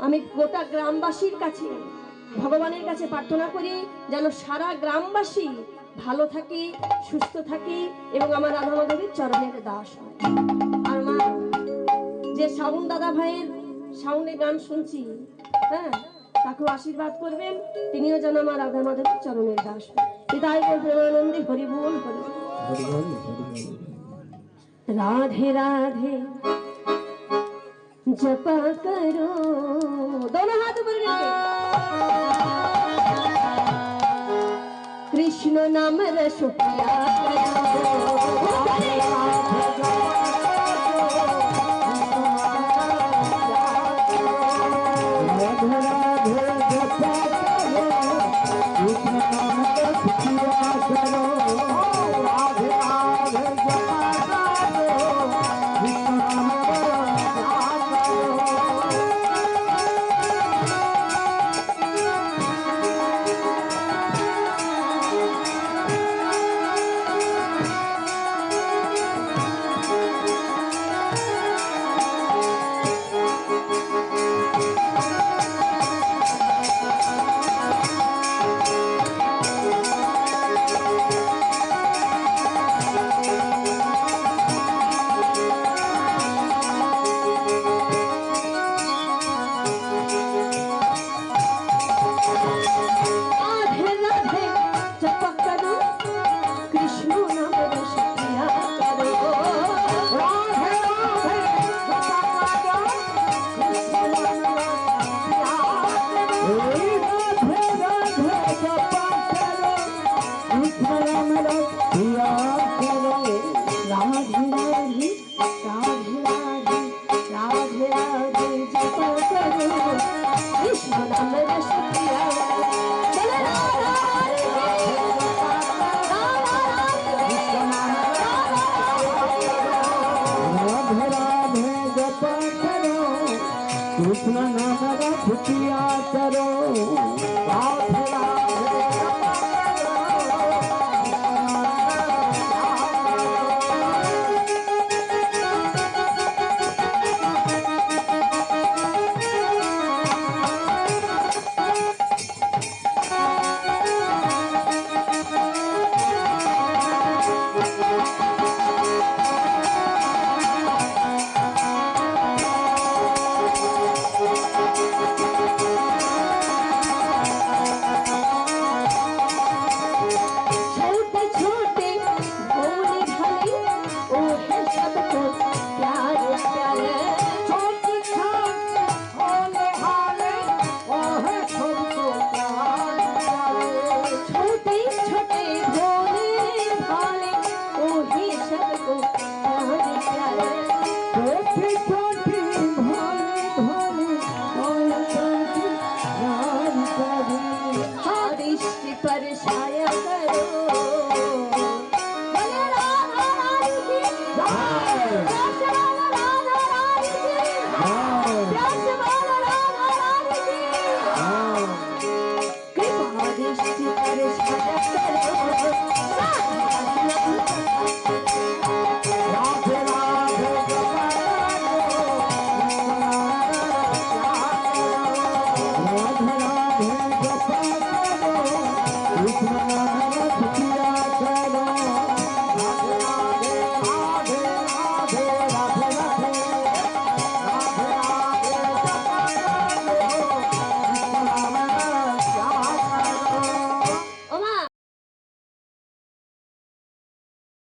আমি গোটা গ্রামবাসীর কাছে ভগবানের কাছে প্রার্থনা করি যেন সারা গ্রামবাসী ভালো থাকি সুস্থ থাকি এবং আমার রাধা মাধবীর চরণের দাস হয়। আর মা যে শাউন দাদা ভাইয়ের শাউনে গান শুনছি হ্যাঁ তাকেও আশীর্বাদ করবেন তিনিও যেন আমার রাধা মাধবীর চরণের দাস পিতাই প্রেমানন্দে হরিবোল হরি রাধে রাধে जपा करो। हाथ ऊपर करके कृष्ण नाम रस पिया राधे કૃષ્ણ નામ રખિયા ચરો